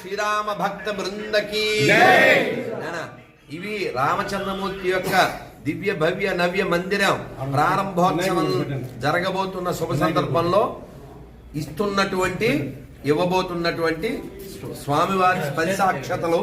శ్రీరామ భక్త బృందకి. ఇవి రామచంద్రమూర్తి యొక్క దివ్య భవ్య నవ్య మందిరం ప్రారంభోత్సవం జరగబోతున్న శుభ సందర్భంలో ఇస్తున్నటువంటి ఇవ్వబోతున్నటువంటి స్వామివారి స్పర్శాక్షతలు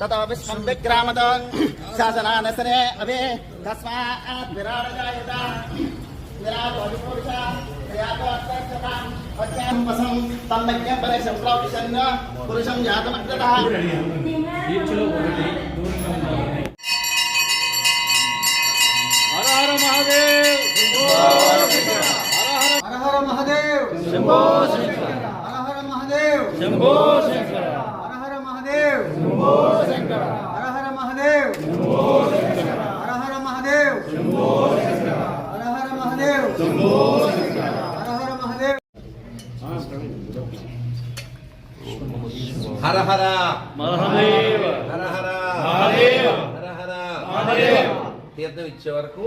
ततो विश्वं विग्रामतोन् शासनानसरे अवे तस्मात् विराडजायता पुरुषं जातमग्रतः। हर हर महादेव। हर हर महादेव। शंभो हर हर महादेव। शंभो హర హర మహాదేవ. హర హర మహాదేవ. హర హర మహాదేవ. తీర్థం ఇచ్చే వరకు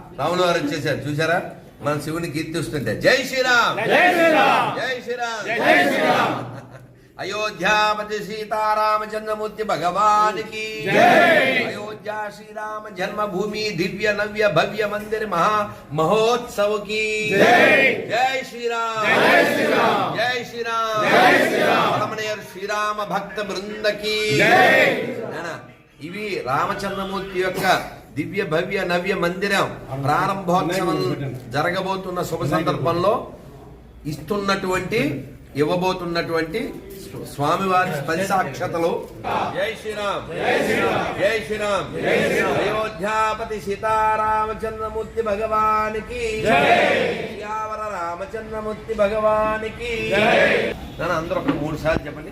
రాములు వారు వచ్చేసారు చూసారా మన శివుని కీర్తిస్తుంటే జై శ్రీరామ్! జై శ్రీరామ్! జై శ్రీరామ్! జై శ్రీరామ్! అయోధ్యాపతి సీతారామచంద్రమూర్తి భగవానికి. అయోధ్య శ్రీరామ జన్మభూమి దివ్య నవ్య భవ్య మందిర మహా మహోత్సవకి. జై. జై శ్రీరామ్! జై శ్రీరామ్! జై శ్రీరామ్! భక్త బృందకి. ఇవి రామచంద్రమూర్తి యొక్క దివ్య భవ్య నవ్య మందిరం ప్రారంభోత్సవం జరగబోతున్న శుభ సందర్భంలో ఇస్తున్నటువంటి ఇవ్వబోతున్నటువంటి స్వామివారి జై శ్రీరామ్. జై శ్రీరామ్. జై శ్రీరామ్. జై శ్రీరామ్. అయోధ్యాపతి సీతారామచంద్రమూర్తి భగవానికి. రామచంద్రమూర్తి భగవానికి. అందరూ ఒక మూడు సార్లు చెప్పండి.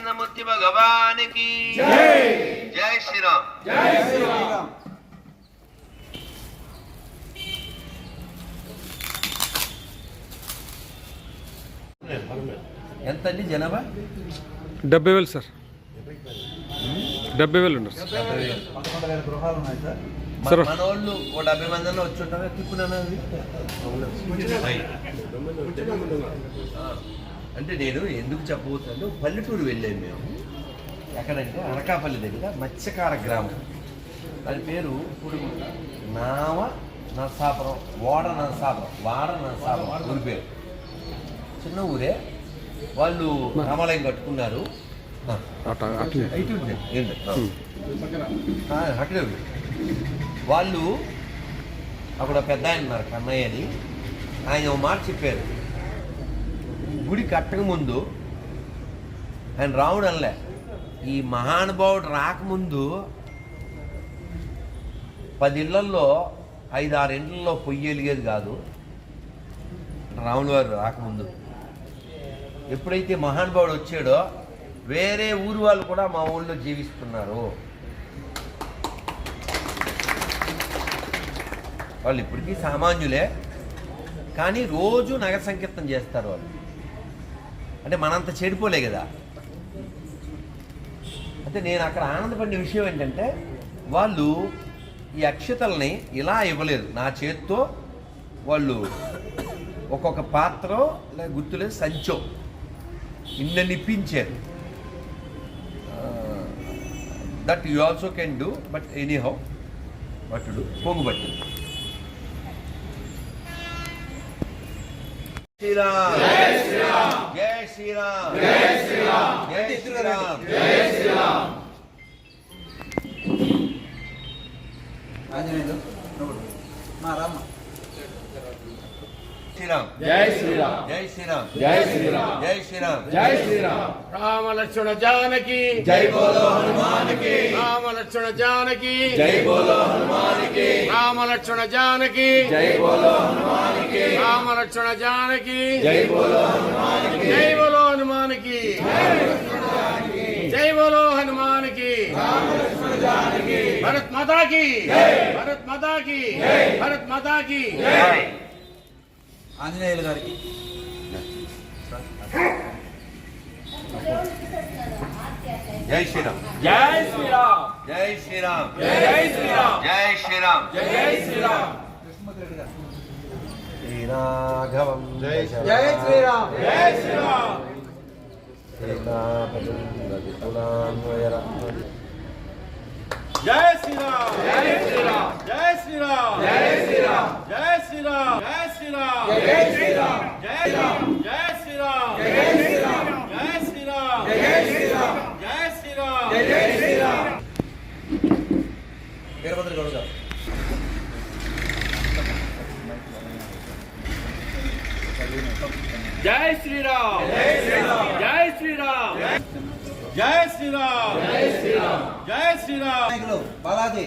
చంద్రమూర్తి భగవానికి జై శ్రీరామ్ జై శ్రీరామ్ ఎంత అండి జనాభా? డెబ్బై వేలు సార్. డెబ్బై వేలు ఉండరు సార్. మనోళ్ళు ఓ డెబ్బై వచ్చి ఉంటారు? తిప్పునన్నది అంటే నేను ఎందుకు చెప్పబోతాను పల్లెటూరు వెళ్ళాము మేము. ఎక్కడంటే అనకాపల్లి దగ్గర మత్స్యకార గ్రామం. దాని పేరు ఇప్పుడు నావ నరసాపురం ఓడ నరసాపురం వాడ నరసాపురం ఊరి పేరు. చిన్న ఊరే. వాళ్ళు రామాలయం కట్టుకున్నారు. అక్కడే వాళ్ళు అక్కడ పెద్ద ఆయన ఉన్నారు కన్నయ్య అని. ఆయన ఒక మాట చెప్పారు. గుడి కట్టక ముందు ఆయన రావుడు అనలే. ఈ మహానుభావుడు రాకముందు పది ఇళ్ళల్లో ఐదు ఆరు ఇండ్లలో పొయ్యి వెలిగేది కాదు. రాముని వారు రాకముందు. ఎప్పుడైతే మహానుభావుడు వచ్చాడో వేరే ఊరు వాళ్ళు కూడా మా ఊళ్ళో జీవిస్తున్నారు. వాళ్ళు ఇప్పటికీ సామాన్యులే. కానీ రోజు నగర సంకీర్తన చేస్తారు వాళ్ళు. అంటే మనంత చెడిపోలే కదా. అంటే నేను అక్కడ ఆనందపడిన విషయం ఏంటంటే వాళ్ళు ఈ అక్షతల్ని ఇలా ఇవ్వలేదు. నా చేత్తో వాళ్ళు ఒక్కొక్క పాత్ర లేదా గుర్తులేదు సంచో ఇన్నెన్ని ఇప్పించారు that you also can do but anyhow బట్టుడు పొంగు భట్టుడు శ్రీరామ్. శ్రీరామ్. జై శ్రీరామ్. జై శ్రీరామ్ జై శ్రీరామ్. జై శ్రీరామ్. ఆంజనేయులు మా రామ శ్రీరామ్. జై శ్రీరామ్. జై శ్రీరామ్. జై శ్రీరామ్. జై శ్రీరామ్. జై శ్రీరామ్. రామ లక్ష్మణ జానకి. జై బోలో హనుమానికి. రామ లక్ష్మణ జానకి. జై బోలో హనుమానికి. రామ లక్ష్మణ జానకి. జై బోలో హనుమానికి. రామ లక్ష్మణ జానకి. జై బోలో హనుమానికి. జై బోలో హనుమానికి. జై బోలో హనుమానికి. భరత్ మాతాకి. భరత్ మాతాకి. భరత్ మాతాకి. ఆంజనేయులు గారికి జై శ్రీరామ్ జై శ్రీరామ్ జై శ్రీరామ్ జై శ్రీరామ్ జై శ్రీరామ్ జై శ్రీరామ్ శ్రీరాఘవం జై జై శ్రీరామ్ జై శ్రీరామ్ జై శ్రీరామ్ జై శ్రీరామ్ జై శ్రీరామ్ జై శ్రీరామ్ జై శ్రీరామ్ జై శ్రీరామ్ జై శ్రీరామ్ జై శ్రీరామ్ జై శ్రీరామ్ జై శ్రీరామ్ జై శ్రీరామ్ జై శ్రీరామ్ జై శ్రీరామ్ జై శ్రీరామ్ వీరభద్ర గౌడ్ గారు జై శ్రీరామ్ జై శ్రీరామ్ జై శ్రీరామ్ జై శ్రీరామ్ జై శ్రీరామ్ జై శ్రీరామ్ బాలాజీ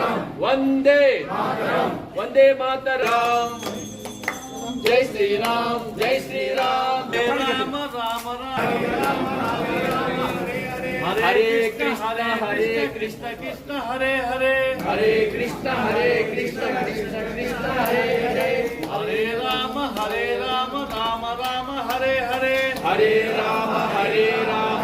వందే వందే మాతరం. జై శ్రీరామ్ జై శ్రీరామ్. రామ రామ రామ హరే కృష్ణ హరే కృష్ణ కృష్ణ హరే హరే. హరే కృష్ణ హరే కృష్ణ కృష్ణ కృష్ణ హరే హరే. హరే రామ హరే రామ రామ రామ హరే హరే. హరే రామ హరే రామ.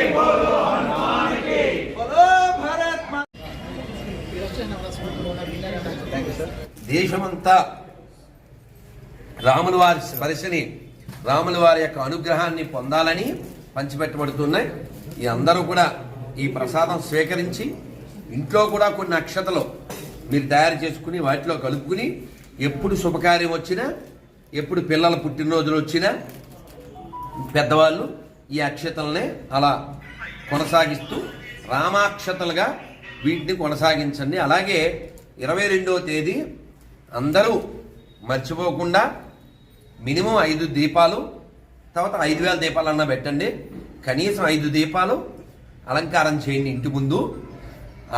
బోలో హనుమాన్కి బోలో భారత్ మా దేశమంతా రాముల వారి స్పర్శని రాముల వారి యొక్క అనుగ్రహాన్ని పొందాలని పంచిపెట్టబడుతున్నాయి. ఈ అందరూ కూడా ఈ ప్రసాదం స్వీకరించి ఇంట్లో కూడా కొన్ని అక్షతలు మీరు తయారు చేసుకుని వాటిలో కలుపుకుని ఎప్పుడు శుభకార్యం వచ్చినా ఎప్పుడు పిల్లల పుట్టినరోజులు వచ్చినా పెద్దవాళ్ళు ఈ అక్షతలనే అలా కొనసాగిస్తూ రామాక్షతలుగా వీటిని కొనసాగించండి. అలాగే ఇరవై రెండవ తేదీ అందరూ మర్చిపోకుండా మినిమం ఐదు దీపాలు తర్వాత ఐదు వేల దీపాలన్నా పెట్టండి. కనీసం ఐదు దీపాలు అలంకారం చేయండి ఇంటి ముందు.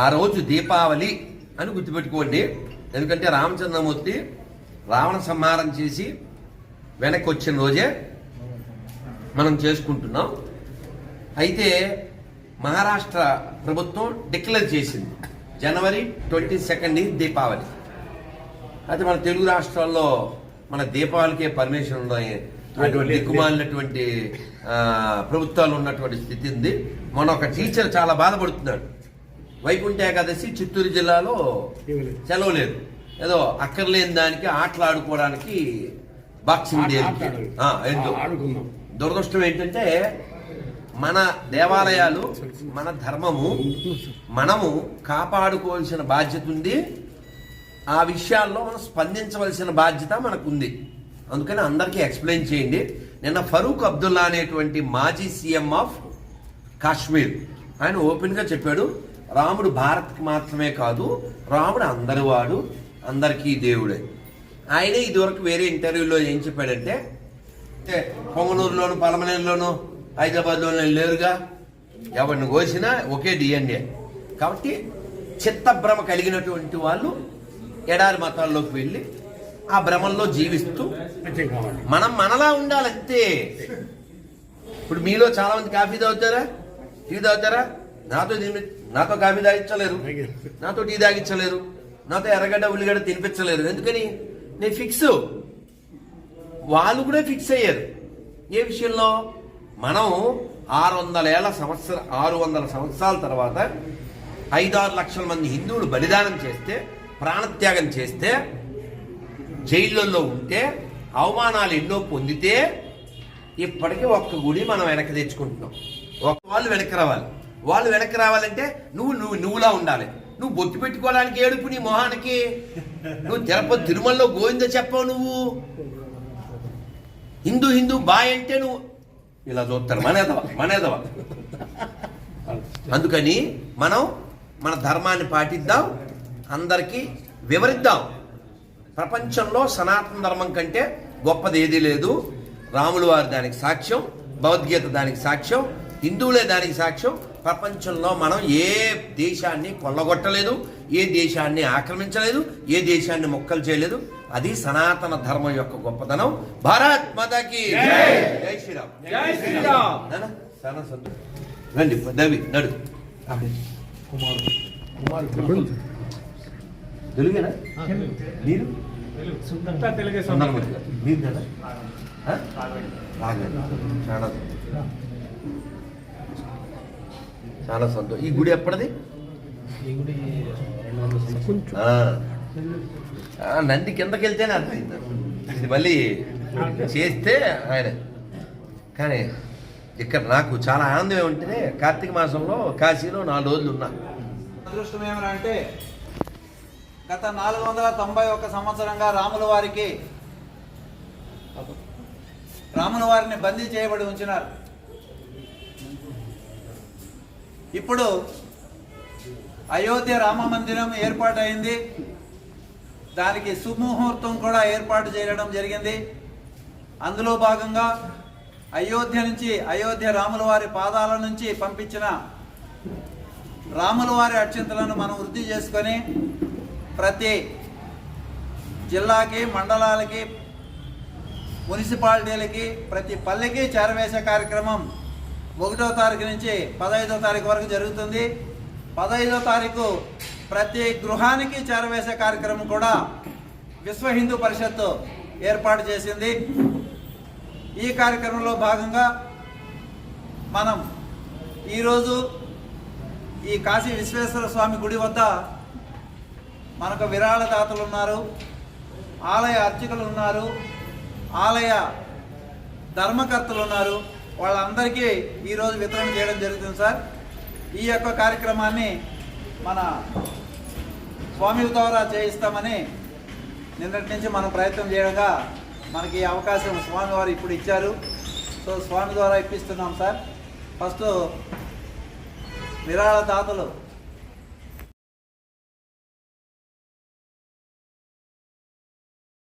ఆ రోజు దీపావళి అని గుర్తుపెట్టుకోండి. ఎందుకంటే రామచంద్రమూర్తి రావణ సంహారం చేసి వెనక్కి వచ్చిన రోజే మనం చేసుకుంటున్నాం. అయితే మహారాష్ట్ర ప్రభుత్వం డిక్లేర్ చేసింది. జనవరి ట్వంటీ సెకండ్ దీపావళి. అయితే మన తెలుగు రాష్ట్రాల్లో మన దీపావళికే పర్మిషన్ ఉన్నాయి. దిక్కుమాలినటువంటి ప్రభుత్వాలు ఉన్నటువంటి స్థితి ఉంది. మన ఒక టీచర్ చాలా బాధపడుతున్నాడు. వైకుంఠ ఏకాదశి చిత్తూరు జిల్లాలో సెలవు లేదు. ఏదో అక్కర్లేని దానికి ఆటలు ఆడుకోవడానికి బాక్సింగ్ డే ఎందుకు దురదృష్టం ఏంటంటే మన దేవాలయాలు మన ధర్మము మనము కాపాడుకోవాల్సిన బాధ్యత ఉంది. ఆ విషయాల్లో మనం స్పందించవలసిన బాధ్యత మనకు ఉంది అందుకని అందరికీ ఎక్స్ప్లెయిన్ చేయండి. నిన్న ఫరూక్ అబ్దుల్లా అనేటువంటి మాజీ సీఎం ఆఫ్ కాశ్మీర్ ఆయన ఓపెన్గా చెప్పాడు రాముడు భారత్కి మాత్రమే కాదు రాముడు అందరి వాడు అందరికీ దేవుడే. ఆయనే ఇదివరకు వేరే ఇంటర్వ్యూలో ఏం చెప్పాడంటే పొంగనూరులోను పలమనేరులోను హైదరాబాద్లోనూ లేరుగా. ఎవరిని కోసినా ఒకే డిఎన్ఏ కాబట్టి చిత్తభ్రమ కలిగినటువంటి వాళ్ళు ఎడారి మతాల్లోకి వెళ్ళి ఆ భ్రమంలో జీవిస్తూ మనం మనలా ఉండాలంతే. ఇప్పుడు మీలో చాలా మంది కాఫీ తాగుతారా? టీ తాగుతారా? నాతో నాతో కాఫీ తాగించలేరు. నాతో టీ తాగించలేరు. నాతో ఎర్రగడ్డ ఉల్లిగడ్డ తినిపించలేరు. ఎందుకని? నేను ఫిక్స్. వాళ్ళు కూడా ఫిక్స్ అయ్యారు. ఏ విషయంలో? మనం ఆరు వందల ఏళ్ళ సంవత్సర ఆరు వందల సంవత్సరాల తర్వాత ఐదారు లక్షల మంది హిందువులు బలిదానం చేస్తే ప్రాణత్యాగం చేస్తే జైళ్ళల్లో ఉంటే అవమానాలు ఎన్నో పొందితే ఇప్పటికీ ఒక్క గుడి మనం వెనక్కి తెచ్చుకుంటున్నాం. ఒక వాళ్ళు వెనక్కి రావాలి. వాళ్ళు వెనక్కి రావాలంటే నువ్వు నువ్వు నువ్వులా ఉండాలి. నువ్వు బొత్తు పెట్టుకోవడానికి ఏడుపు నీ మొహానికి? నువ్వు తిరుపతి తిరుమలలో గోవింద చెప్పావు నువ్వు? హిందూ హిందూ బాయ్ అంటే నువ్వు ఇలా చూస్తారు. మనేదవా మనేదవా. అందుకని మనం మన ధర్మాన్ని పాటిద్దాం అందరికీ వివరిద్దాం. ప్రపంచంలో సనాతన ధర్మం కంటే గొప్పది ఏదీ లేదు. రాములు వారు దానికి సాక్ష్యం భగవద్గీత దానికి సాక్ష్యం హిందువులే దానికి సాక్ష్యం ప్రపంచంలో మనం ఏ దేశాన్ని కొల్లగొట్టలేదు ఏ దేశాన్ని ఆక్రమించలేదు ఏ దేశాన్ని మొక్కలు చేయలేదు అది సనాతన ధర్మం యొక్క గొప్పతనం. భారత్ మాతాకి జై! శ్రీరామ్. జై రండి దవి నడు. తెలుగేనా? మీరు? కదా. చాలా. చాలా సంతోషం. ఈ గుడి ఎప్పటిది? నంది కిందకి వెళ్తేనే అర్థమైంది ఇది మళ్ళీ చేస్తే ఆయన. కానీ ఇక్కడ నాకు చాలా ఆనందం ఏమంటే కార్తీక మాసంలో కాశీలో నాలుగు రోజులు ఉన్నా. అదృష్టం ఏమనంటే గత నాలుగు వందల తొంభై ఒక్క సంవత్సరంగా రాముల వారికి రాముల వారిని బందీ చేయబడి ఉంచినారు. ఇప్పుడు అయోధ్య రామ మందిరం ఏర్పాటైంది. దానికి సుముహూర్తం కూడా ఏర్పాటు చేయడం జరిగింది. అందులో భాగంగా అయోధ్య నుంచి అయోధ్య రాముల వారి పాదాల నుంచి పంపించిన రాముల వారి అక్షంతలను మనం వృద్ధి చేసుకొని ప్రతి జిల్లాకి మండలాలకి మున్సిపాలిటీలకి ప్రతి పల్లెకి చేరవేసే కార్యక్రమం ఒకటో తారీఖు నుంచి పదహైదో తారీఖు వరకు జరుగుతుంది. పదహైదో తారీఖు ప్రతి గృహానికి చేరవేసే కార్యక్రమం కూడా విశ్వ హిందూ పరిషత్తు ఏర్పాటు చేసింది. ఈ కార్యక్రమంలో భాగంగా మనం ఈరోజు ఈ కాశీ విశ్వేశ్వర స్వామి గుడి వద్ద మనకు విరాళదాతలు ఉన్నారు ఆలయ అర్చకులు ఉన్నారు ఆలయ ధర్మకర్తలు ఉన్నారు. వాళ్ళందరికీ ఈరోజు వితరణ చేయడం జరుగుతుంది సార్. ఈ యొక్క కార్యక్రమాన్ని మన స్వామి ద్వారా చేయిస్తామని నిన్నటి నుంచి మనం ప్రయత్నం చేయడంగా మనకి అవకాశం స్వామివారు ఇప్పుడు ఇచ్చారు. సో స్వామి ద్వారా ఇప్పిస్తున్నాం సార్. ఫస్ట్ విరాళదాతలు